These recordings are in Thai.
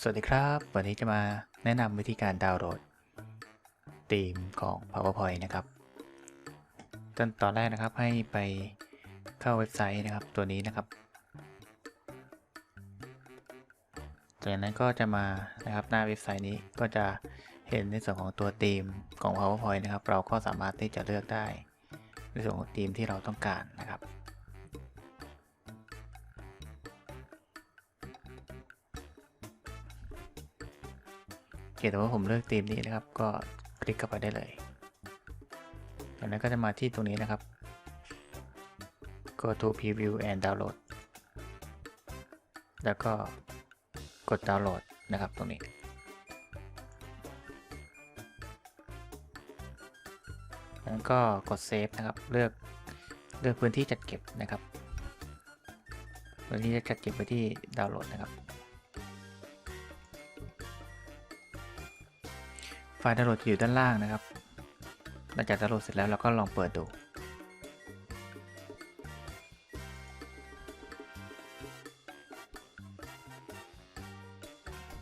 สวัสดีครับ วันนี้จะมาแนะนำวิธีการดาวน์โหลดธีมของ PowerPoint นะครับตอนตอนแรกนะครับให้ไปเข้าเว็บไซต์นะครับตัวนี้นะครับ จากนั้นก็จะมานะครับหน้าเว็บไซต์นี้ก็จะเห็นในส่วนของตัวธีมของ PowerPoint นะครับ เราก็สามารถที่จะเลือกได้ในส่วนของธีมที่เราต้องการนะครับ โอเคแต่ว่าผมเลือกธีมนี้นะครับ ก็คลิกเข้าไปได้เลยจากนั้นก็จะมาที่ตรงนี้นะครับ go to preview and download แล้วก็กดดาวน์โหลดนะครับตรงนี้ แล้วก็กดเซฟนะครับ เลือกเลือกพื้นที่จัดเก็บนะครับ พื้นที่จะจัดเก็บไว้ที่ดาวน์โหลดนะครับ ฟล์ดาวน์โหลดจะอยู่ด้านล่างนะครับ หลังจากดาวน์โหลดเสร็จแล้วเราก็ลองเปิดดู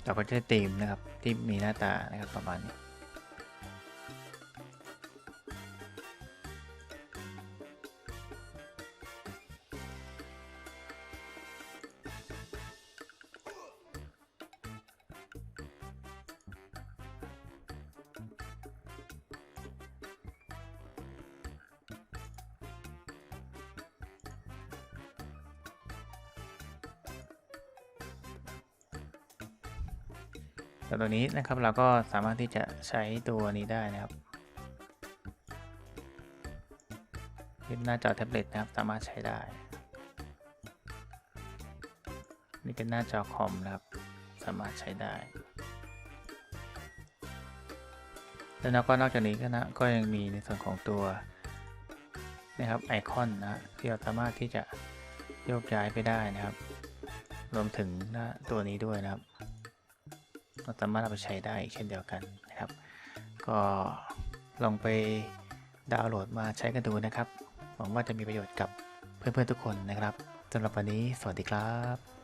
เราก็จะได้ธีมนะครับที่มีหน้าตานะครับประมาณนี้ แต่ตัวนี้นะครับเราก็สามารถที่จะใช้ตัวนี้ได้นะครับเป็นหน้าจอแท็บเล็ตนะครับ สามารถใช้ได้ นี่เป็นหน้าจอคอมนะครับ สามารถใช้ได้ แล้วก็นอกจากนี้ก็นะก็ยังมีในส่วนของตัวนะครับไอคอนนะที่เราสามารถที่จะโยกย้ายไปได้นะครับ รวมถึงน้าตัวนี้ด้วยนะครับ เราสามารถเอาไปใช้ได้เช่นเดียวกันนะครับ ก็ลองไปดาวน์โหลดมาใช้กันดูนะครับ หวังว่าจะมีประโยชน์กับเพื่อนๆทุกคนนะครับสำหรับวันนี้ สวัสดีครับ